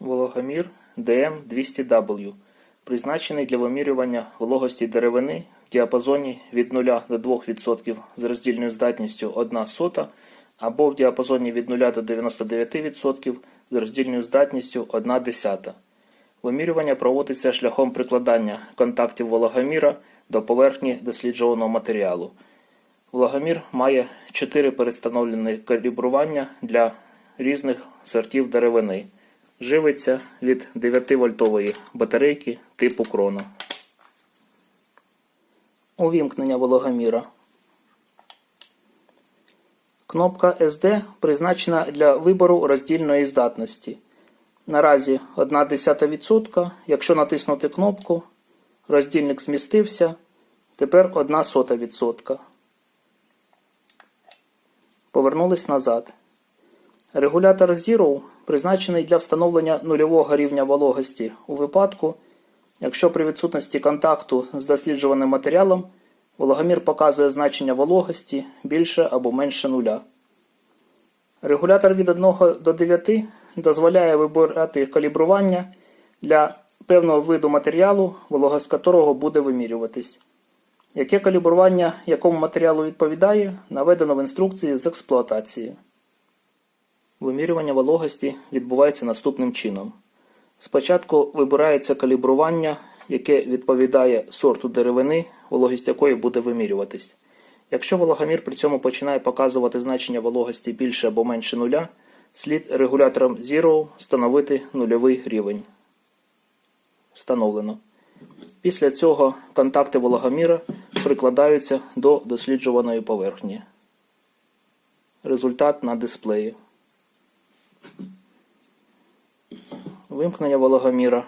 Вологомір DM200W, призначений для вимірювання вологості деревини в діапазоні від 0 до 2% з роздільною здатністю 1 сота або в діапазоні від 0 до 99% з роздільною здатністю 1 десята. Вимірювання проводиться шляхом прикладання контактів вологоміра до поверхні досліджуваного матеріалу. Вологомір має 4 перестановлені калібрування для різних сортів деревини. Живиться від 9-вольтової батарейки типу крона. Увімкнення вологоміра. Кнопка SD призначена для вибору роздільної здатності. Наразі 0,1%. Якщо натиснути кнопку, роздільник змістився. Тепер 0,01%. Повернулись назад. Регулятор Zero призначений для встановлення нульового рівня вологості у випадку, якщо при відсутності контакту з досліджуваним матеріалом вологомір показує значення вологості більше або менше нуля. Регулятор від 1 до 9 дозволяє вибирати калібрування для певного виду матеріалу, вологость якого буде вимірюватись. Яке калібрування якому матеріалу відповідає, наведено в інструкції з експлуатації. Вимірювання вологості відбувається наступним чином. Спочатку вибирається калібрування, яке відповідає сорту деревини, вологість якої буде вимірюватись. Якщо вологомір при цьому починає показувати значення вологості більше або менше нуля, слід регулятором Zero встановити нульовий рівень. Встановлено. Після цього контакти вологоміра прикладаються до досліджуваної поверхні. Результат на дисплеї. Вимкнення вологоміра.